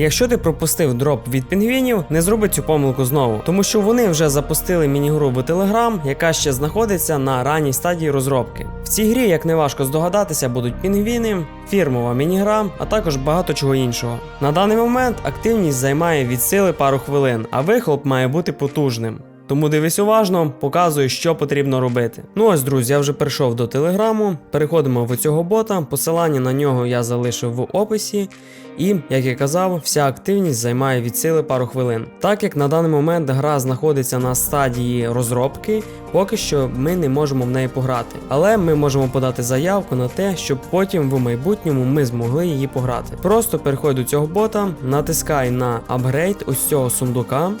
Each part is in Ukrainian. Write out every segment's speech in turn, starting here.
Якщо ти пропустив дроп від пінгвінів, не зроби цю помилку знову, тому що вони вже запустили міні-гру в Telegram, яка ще знаходиться на ранній стадії розробки. В цій грі, як не важко здогадатися, будуть пінгвіни, фірмова мінігра, а також багато чого іншого. На даний момент активність займає від сили пару хвилин, а вихлоп має бути потужним. Тому дивись уважно, показую, що потрібно робити. Ну ось, друзі, я вже перейшов до телеграму. Переходимо в цього бота. Посилання на нього я залишив в описі. І, як я казав, вся активність займає від сили пару хвилин. Так як на даний момент гра знаходиться на стадії розробки, поки що ми не можемо в неї пограти. Але ми можемо подати заявку на те, щоб потім в майбутньому ми змогли її пограти. Просто переходь до цього бота, натискай на апгрейд ось цього сундука.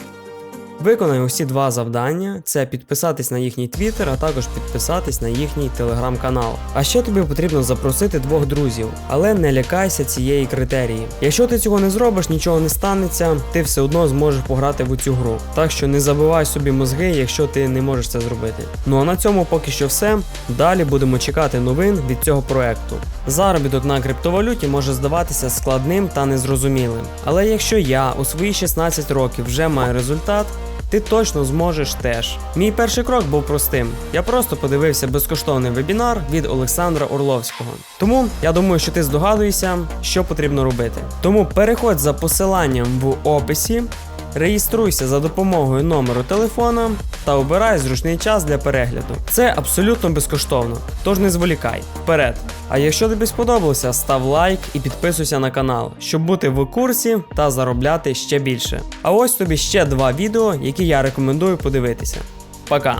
Виконай усі два завдання: це підписатись на їхній твіттер, а також підписатись на їхній телеграм-канал. А ще тобі потрібно запросити двох друзів, але не лякайся цієї критерії. Якщо ти цього не зробиш, нічого не станеться, ти все одно зможеш пограти в цю гру. Так що не забивай собі мозги, якщо ти не можеш це зробити. Ну а на цьому поки що все. Далі будемо чекати новин від цього проекту. Заробіток на криптовалюті може здаватися складним та незрозумілим. Але якщо я у свої 16 років вже маю результат, ти точно зможеш теж. Мій перший крок був простим. Я просто подивився безкоштовний вебінар від Олександра Орловського. Тому я думаю, що ти здогадуєшся, що потрібно робити. Тому переходь за посиланням в описі. Реєструйся за допомогою номеру телефона та обирай зручний час для перегляду. Це абсолютно безкоштовно, тож не зволікай вперед. А якщо тобі сподобалося, став лайк і підписуйся на канал, щоб бути в курсі та заробляти ще більше. А ось тобі ще два відео, які я рекомендую подивитися. Пока!